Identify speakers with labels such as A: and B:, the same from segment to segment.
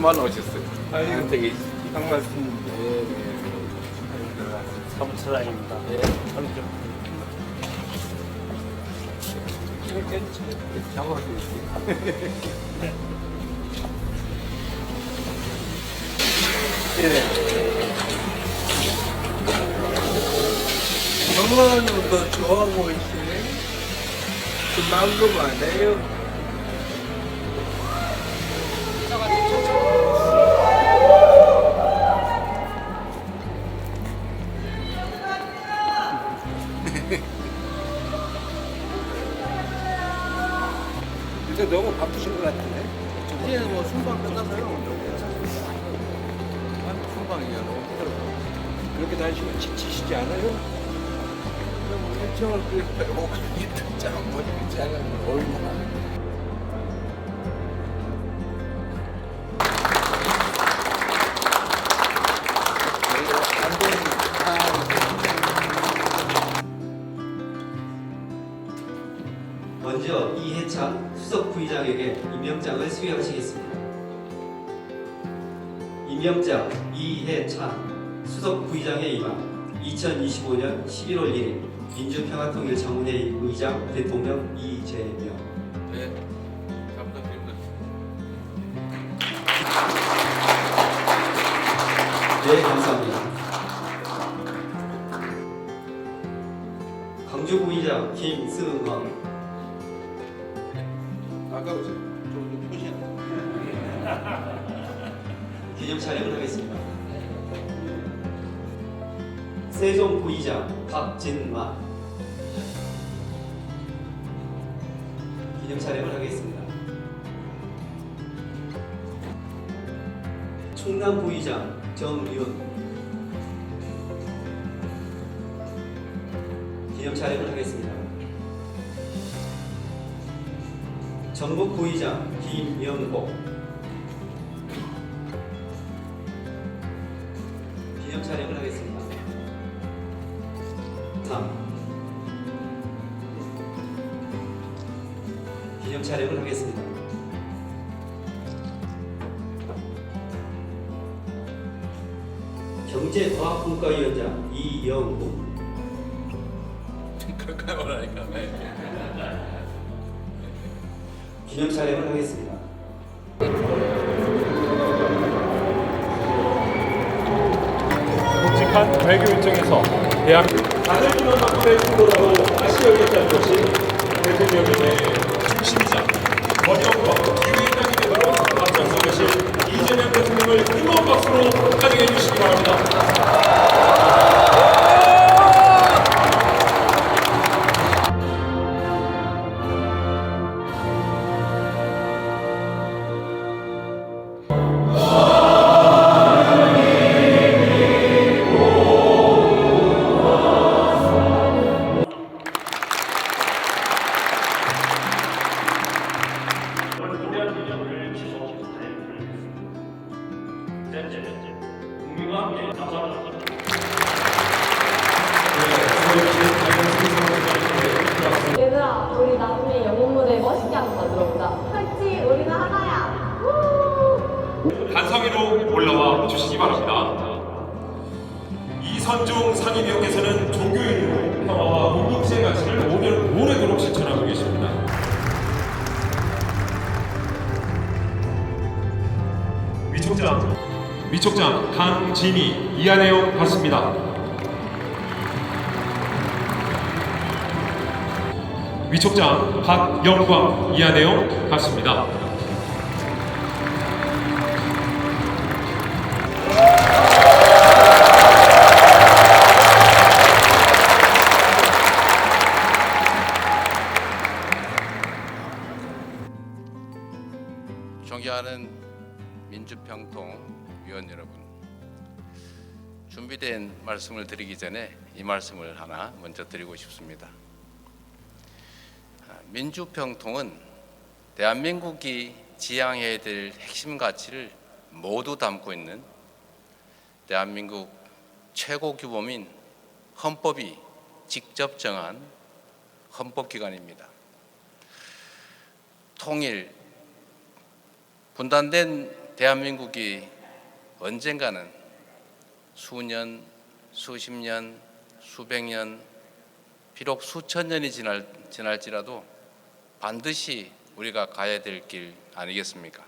A: 만 오셨어요.
B: 아유,
A: 되게
B: 한 말씀.
A: 예,
C: 사무처장입니다.
A: 예.
B: 이렇게
A: 작업할 수 있어요.
B: 정말로 더 좋아하고 있으니 그 마음 아니에요.
D: 먼저 이해찬 수석 부의장에게 임명장을 수여하시겠습니다. 임명장 이해찬 수석 부의장의 임함 2025년 11월 1일 민주평화통일 정문회의 의장 대통령 이재명
A: 네. 잘 부탁드립니다.
D: 네 감사합니다. 광주 부의장 김승헌 세종 부의장 박진만 기념 촬영을 하겠습니다. 충남 부의장 정윤 기념 촬영을 하겠습니다. 전북 부의장 김영복
A: 가까이 오라니까. 네.
D: 기념 촬영을 하겠습니다.
C: 묵직한 외교 일정에서 대한
E: 다들 주는 만큼의 충돌하고 아쉬워했다는 것이 대통령의 중심이자 번영과 기후인장이 되도록 앞장서 계신 이재명 대통령을 뜨거운 박수로 환영해 주시기 바랍니다. 위촉장 박영광 이한혜영 받습니다.
A: 존경하는 민주평통 위원 여러분, 준비된 말씀을 드리기 전에 이 말씀을 하나 먼저 드리고 싶습니다. 아, 민주평통은 대한민국이 지향해야 될 핵심 가치를 모두 담고 있는 대한민국 최고 규범인 헌법이 직접 정한 헌법기관입니다. 통일, 분단된 대한민국이 언젠가는 수년, 수십 년, 수백 년, 비록 수천 년이 지날, 지날지라도 반드시 우리가 가야 될 길 아니겠습니까?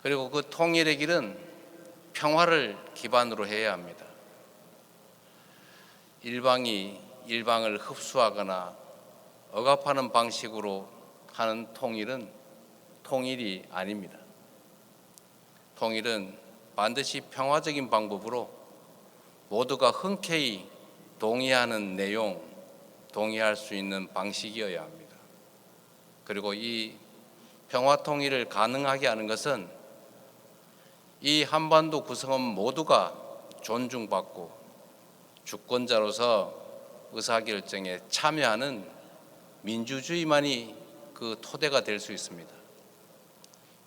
A: 그리고 그 통일의 길은 평화를 기반으로 해야 합니다. 일방이 일방을 흡수하거나 억압하는 방식으로 하는 통일은 통일이 아닙니다. 통일은 반드시 평화적인 방법으로 모두가 흔쾌히 동의하는 내용, 동의할 수 있는 방식이어야 합니다. 그리고 이 평화 통일을 가능하게 하는 것은 이 한반도 구성원 모두가 존중받고 주권자로서 의사결정에 참여하는 민주주의만이 그 토대가 될 수 있습니다.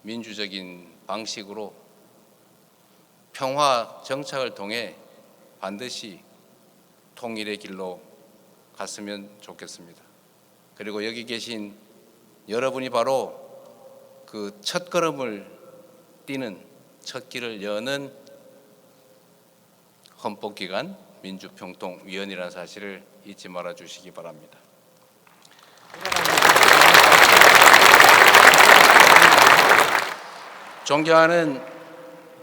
A: 민주적인 방식으로 평화 정착을 통해 반드시 통일의 길로 갔으면 좋겠습니다. 그리고 여기 계신 여러분이 바로 그 첫 걸음을 뛰는 첫 길을 여는 헌법기관 민주평통위원이라는 사실을 잊지 말아 주시기 바랍니다. 존경하는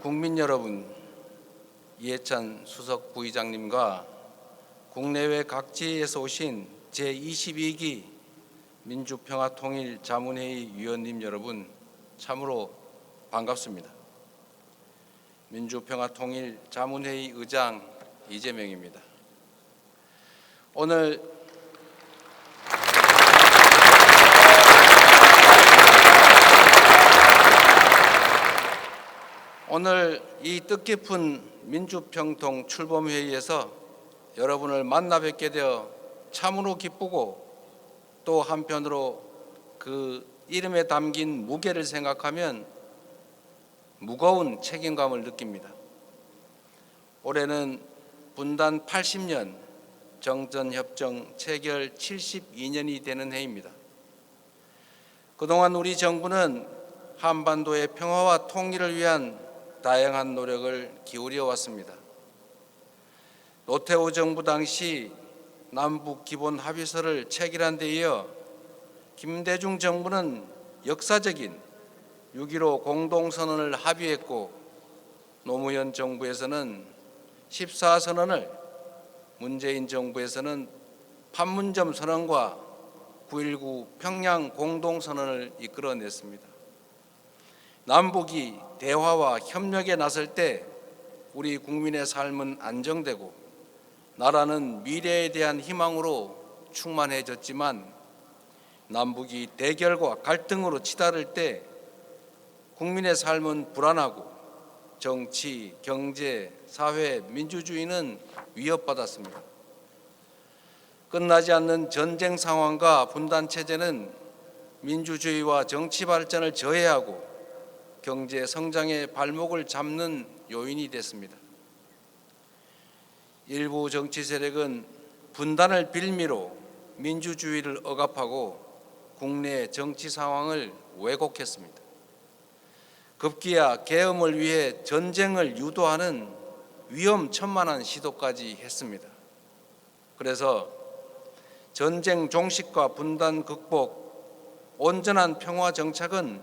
A: 국민 여러분, 이해찬 수석 부의장님과 국내외 각지에서 오신 제22기 민주평화통일자문회의 위원님 여러분 참으로 반갑습니다. 민주평화통일자문회의 의장 이재명입니다. 오늘 오늘 이 뜻깊은 민주평통 출범회의에서 여러분을 만나 뵙게 되어 참으로 기쁘고 또 한편으로 그 이름에 담긴 무게를 생각하면 무거운 책임감을 느낍니다. 올해는 분단 80년 정전협정 체결 72년이 되는 해입니다. 그동안 우리 정부는 한반도의 평화와 통일을 위한 다양한 노력을 기울여 왔습니다. 노태우 정부 당시 남북 기본 합의서를 체결한 데 이어 김대중 정부는 역사적인 6.15 공동선언을 합의했고 노무현 정부에서는 14선언을 문재인 정부에서는 판문점 선언과 9.19 평양 공동선언을 이끌어냈습니다. 남북이 대화와 협력에 나설 때 우리 국민의 삶은 안정되고 나라는 미래에 대한 희망으로 충만해졌지만 남북이 대결과 갈등으로 치달을 때 국민의 삶은 불안하고 정치, 경제, 사회, 민주주의는 위협받았습니다. 끝나지 않는 전쟁 상황과 분단 체제는 민주주의와 정치 발전을 저해하고 경제 성장의 발목을 잡는 요인이 됐습니다. 일부 정치 세력은 분단을 빌미로 민주주의를 억압하고 국내 정치 상황을 왜곡했습니다. 급기야 계엄을 위해 전쟁을 유도하는 위험천만한 시도까지 했습니다. 그래서 전쟁 종식과 분단 극복, 온전한 평화 정착은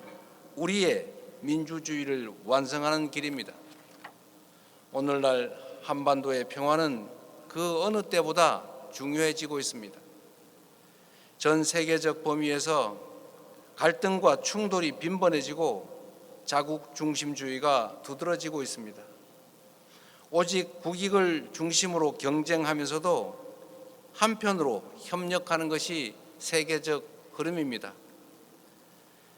A: 우리의 민주주의를 완성하는 길입니다. 오늘날 한반도의 평화는 그 어느 때보다 중요해지고 있습니다. 전 세계적 범위에서 갈등과 충돌이 빈번해지고 자국 중심주의가 두드러지고 있습니다. 오직 국익을 중심으로 경쟁하면서도 한편으로 협력하는 것이 세계적 흐름입니다.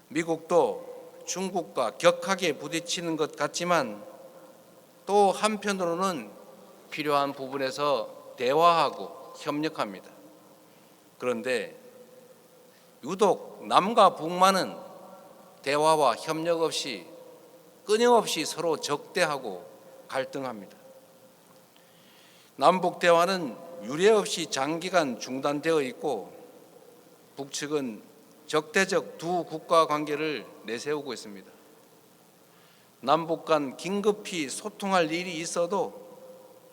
A: 미국도 중국과 격하게 부딪히는 것 같지만 또 한편으로는 필요한 부분에서 대화하고 협력합니다. 그런데 유독 남과 북만은 대화와 협력 없이 끊임없이 서로 적대하고 갈등합니다. 남북 대화는 유례 없이 장기간 중단되어 있고 북측은 적대적 두 국가 관계를 내세우고 있습니다. 남북 간 긴급히 소통할 일이 있어도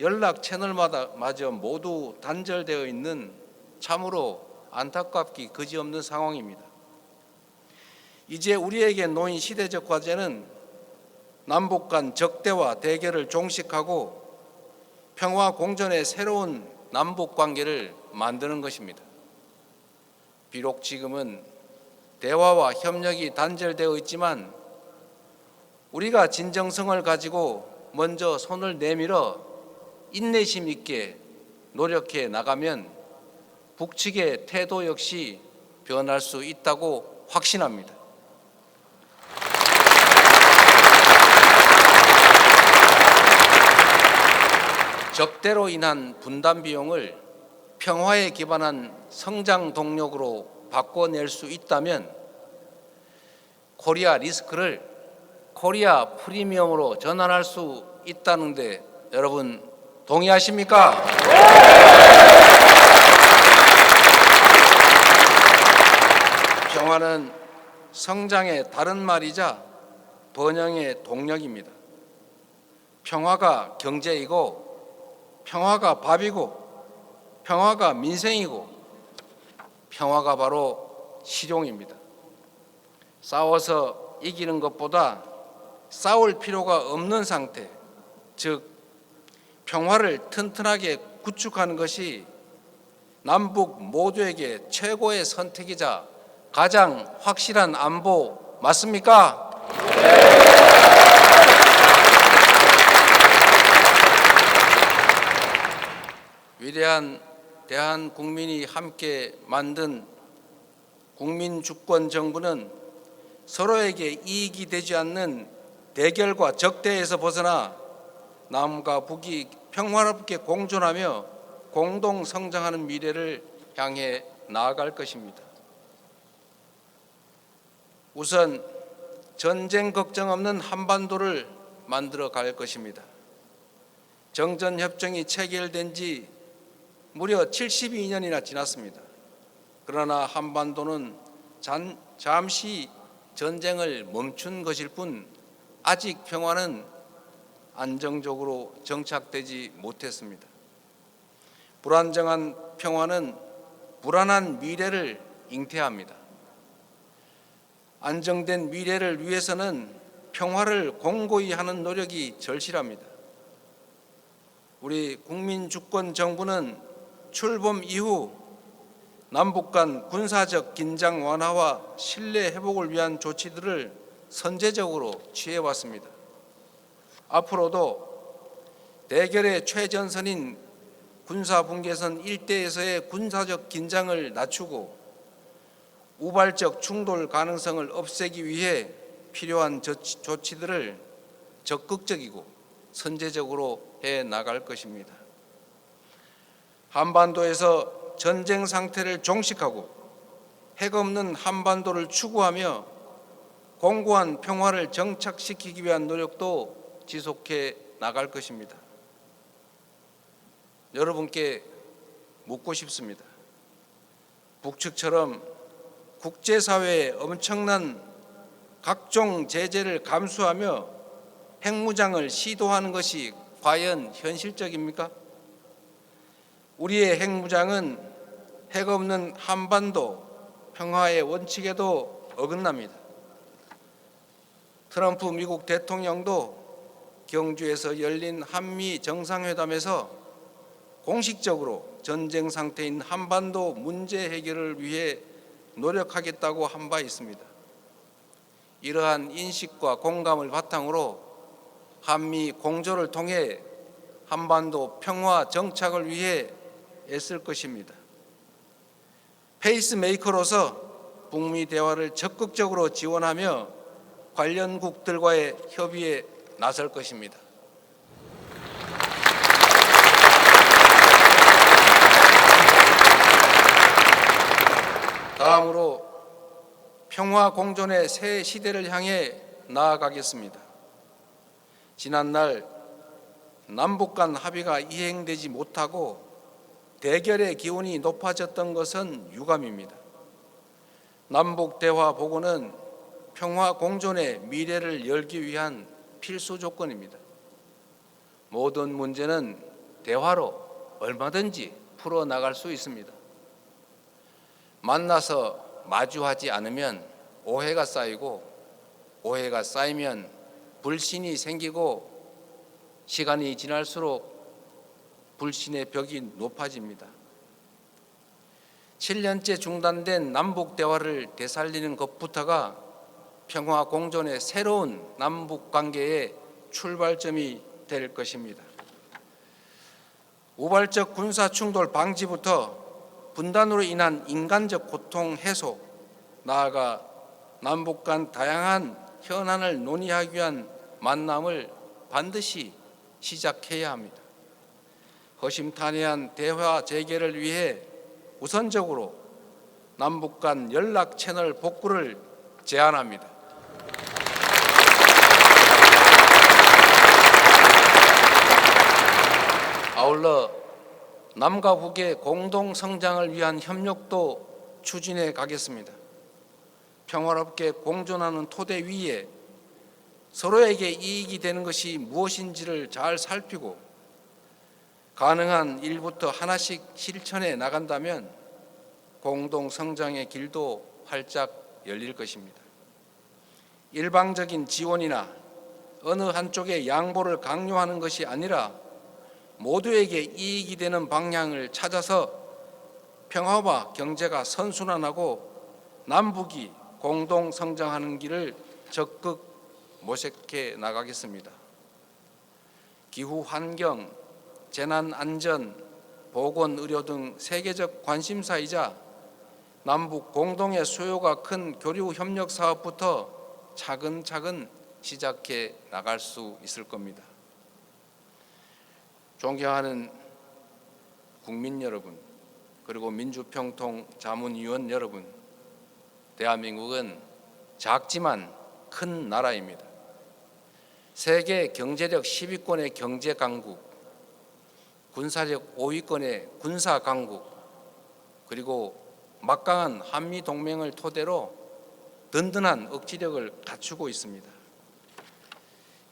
A: 연락 채널마다 마저 모두 단절되어 있는 참으로 안타깝기 그지없는 상황입니다. 이제 우리에게 놓인 시대적 과제는 남북 간 적대와 대결을 종식하고 평화 공존의 새로운 남북 관계를 만드는 것입니다. 비록 지금은 대화와 협력이 단절되어 있지만 우리가 진정성을 가지고 먼저 손을 내밀어 인내심 있게 노력해 나가면 북측의 태도 역시 변할 수 있다고 확신합니다. 적대로 인한 분담 비용을 평화에 기반한 성장 동력으로 바꿔낼 수 있다면 코리아 리스크를 코리아 프리미엄으로 전환할 수 있다는데 여러분 동의하십니까? 평화는 성장의 다른 말이자 번영의 동력입니다. 평화가 경제이고 평화가 밥이고 평화가 민생이고 평화가 바로 실용입니다. 싸워서 이기는 것보다 싸울 필요가 없는 상태, 즉 평화를 튼튼하게 구축하는 것이 남북 모두에게 최고의 선택이자 가장 확실한 안보 맞습니까? 위대한 대한 국민이 함께 만든 국민 주권 정부는 서로에게 이익이 되지 않는 대결과 적대에서 벗어나 남과 북이 평화롭게 공존하며 공동 성장하는 미래를 향해 나아갈 것입니다. 우선 전쟁 걱정 없는 한반도를 만들어 갈 것입니다. 정전 협정이 체결된 지 무려 72년이나 지났습니다. 그러나 한반도는 잔, 잠시 전쟁을 멈춘 것일 뿐 아직 평화는 안정적으로 정착되지 못했습니다. 불안정한 평화는 불안한 미래를 잉태합니다. 안정된 미래를 위해서는 평화를 공고히 하는 노력이 절실합니다. 우리 국민주권 정부는 출범 이후 남북 간 군사적 긴장 완화와 신뢰 회복을 위한 조치들을 선제적으로 취해 왔습니다. 앞으로도 대결의 최전선인 군사 분계선 일대에서의 군사적 긴장을 낮추고 우발적 충돌 가능성을 없애기 위해 필요한 조치- 조치들을 적극적이고 선제적으로 해 나갈 것입니다. 한반도에서 전쟁 상태를 종식하고 핵 없는 한반도를 추구하며 공고한 평화를 정착시키기 위한 노력도 지속해 나갈 것입니다. 여러분께 묻고 싶습니다. 북측처럼 국제사회의 엄청난 각종 제재를 감수하며 핵무장을 시도하는 것이 과연 현실적입니까? 우리의 핵무장은 핵 없는 한반도 평화의 원칙에도 어긋납니다. 트럼프 미국 대통령도 경주에서 열린 한미 정상회담에서 공식적으로 전쟁 상태인 한반도 문제 해결을 위해 노력하겠다고 한 바 있습니다. 이러한 인식과 공감을 바탕으로 한미 공조를 통해 한반도 평화 정착을 위해 애쓸 것입니다. 페이스메이커로서 북미 대화를 적극적으로 지원하며 관련국들과의 협의에 나설 것입니다. 다음으로 평화 공존의 새 시대를 향해 나아가겠습니다. 지난날 남북 간 합의가 이행되지 못하고 대결의 기운이 높아졌던 것은 유감입니다. 남북 대화 보고는 평화 공존의 미래를 열기 위한 필수 조건입니다. 모든 문제는 대화로 얼마든지 풀어 나갈 수 있습니다. 만나서 마주하지 않으면 오해가 쌓이고 오해가 쌓이면 불신이 생기고 시간이 지날수록 불신의 벽이 높아집니다. 7년째 중단된 남북 대화를 되살리는 것부터가 평화 공존의 새로운 남북 관계의 출발점이 될 것입니다. 우발적 군사 충돌 방지부터 분단으로 인한 인간적 고통 해소, 나아가 남북 간 다양한 현안을 논의하기 위한 만남을 반드시 시작해야 합니다. 허심탄회한 대화 재개를 위해 우선적으로 남북 간 연락 채널 복구를 제안합니다. 아울러 남과 북의 공동 성장을 위한 협력도 추진해 가겠습니다. 평화롭게 공존하는 토대 위에 서로에게 이익이 되는 것이 무엇인지를 잘 살피고 가능한 일부터 하나씩 실천해 나간다면 공동 성장의 길도 활짝 열릴 것입니다. 일방적인 지원이나 어느 한쪽의 양보를 강요하는 것이 아니라 모두에게 이익이 되는 방향을 찾아서 평화와 경제가 선순환하고 남북이 공동 성장하는 길을 적극 모색해 나가겠습니다. 기후 환경, 재난 안전, 보건 의료 등 세계적 관심사이자 남북 공동의 수요가 큰 교류 협력 사업부터 차근차근 시작해 나갈 수 있을 겁니다. 존경하는 국민 여러분, 그리고 민주평통 자문위원 여러분, 대한민국은 작지만 큰 나라입니다. 세계 경제력 10위권의 경제 강국, 군사력 5위권의 군사 강국, 그리고 막강한 한미 동맹을 토대로 든든한 억지력을 갖추고 있습니다.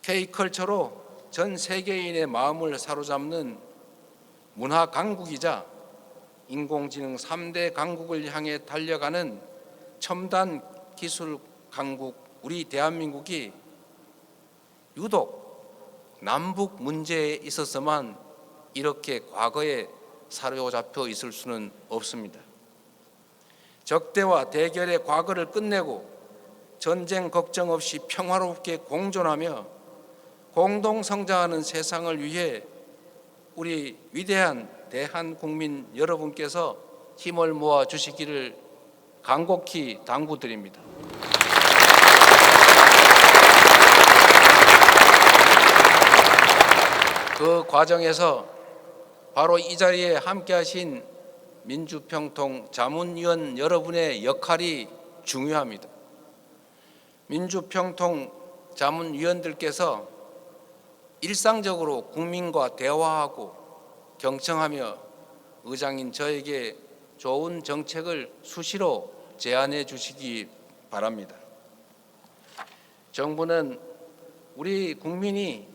A: K컬처로 전 세계인의 마음을 사로잡는 문화 강국이자 인공지능 3대 강국을 향해 달려가는 첨단 기술 강국 우리 대한민국이 유독 남북 문제에 있어서만 이렇게 과거에 사로잡혀 있을 수는 없습니다. 적대와 대결의 과거를 끝내고 전쟁 걱정 없이 평화롭게 공존하며 공동 성장하는 세상을 위해 우리 위대한 대한 국민 여러분께서 힘을 모아 주시기를 간곡히 당부드립니다. 그 과정에서 바로 이 자리에 함께 하신 민주평통 자문위원 여러분의 역할이 중요합니다. 민주평통 자문위원들께서 일상적으로 국민과 대화하고 경청하며 의장인 저에게 좋은 정책을 수시로 제안해 주시기 바랍니다. 정부는 우리 국민이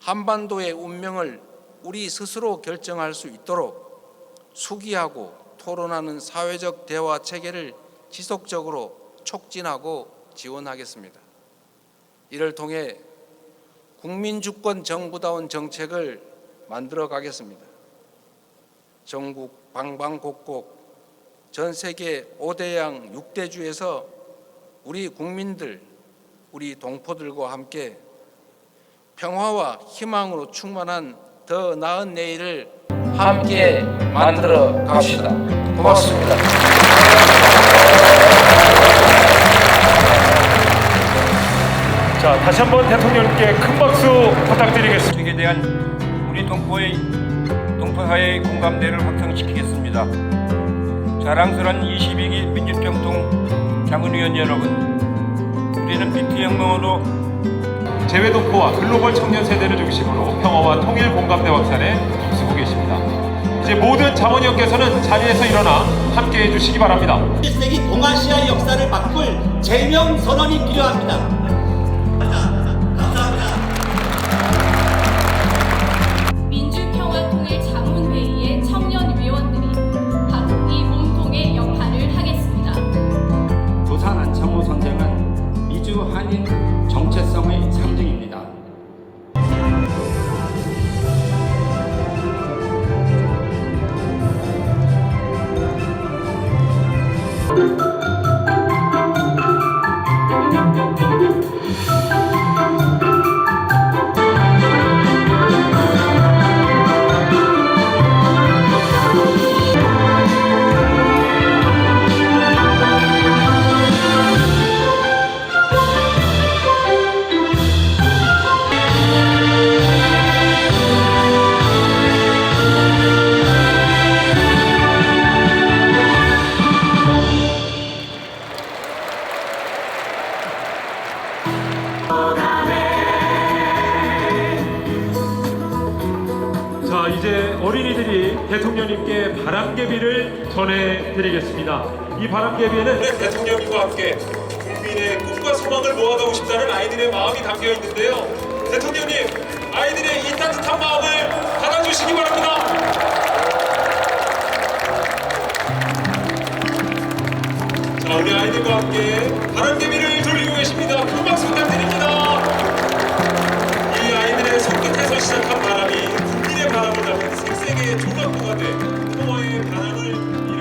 A: 한반도의 운명을 우리 스스로 결정할 수 있도록 수기하고 토론하는 사회적 대화 체계를 지속적으로 촉진하고 지원하겠습니다. 이를 통해 국민주권 정부다운 정책을 만들어 가겠습니다. 전국 방방곡곡 전 세계 5대양 6대 주에서 우리 국민들, 우리 동포들과 함께 평화와 희망으로 충만한 더 나은 내일을 함께 만들어 갑시다. 고맙습니다.
E: 자, 다시 한번 대통령께 큰 박수 부탁드리겠습니다.
C: 정책에 대한 우리 동포의 동포사회의 공감대를 확산시키겠습니다. 자랑스러운 22기 민주평통 자문위원 여러분, 우리는 비트혁명으로
E: 재외동포와 글로벌 청년 세대를 중심으로 평화와 통일 공감대 확산에 힘쓰고 계십니다. 이제 모든 자문위원께서는 자리에서 일어나 함께 해 주시기 바랍니다.
F: 21세기 동아시아 역사를 바꿀 제명 선언이 필요합니다.
E: 드리겠습니다. 이 바람개비에는 네, 대통령님과 함께 국민의 꿈과 소망을 모아가고 싶다는 아이들의 마음이 담겨 있는데요. 대통령님, 아이들의 이 따뜻한 마음을 받아주시기 바랍니다. 자, 우리 아이들과 함께 바람개비를 돌리고 계십니다. 큰 박수 부탁드립니다. 이 아이들의 손끝에서 시작한 바람이 국민의 바람을 담은 색색의 조각구가 돼 통화의 바람을